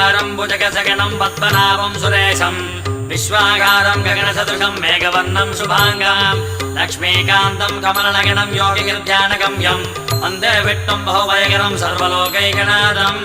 விஸ்வாகாரம் புஜகசகனம் பத்மநாபம் சுரேஷம். விஸ்வாகாரம் ககனசதுஷம் மேகவர்ணம் சுபாங்காம். லக்ஷ்மீகாந்தம் கமலநகனம் யோகிகிர்த்தியானகம்யம் வந்தே விட்டும் பகுபயகரம் சர்வலோகைகநாதம்.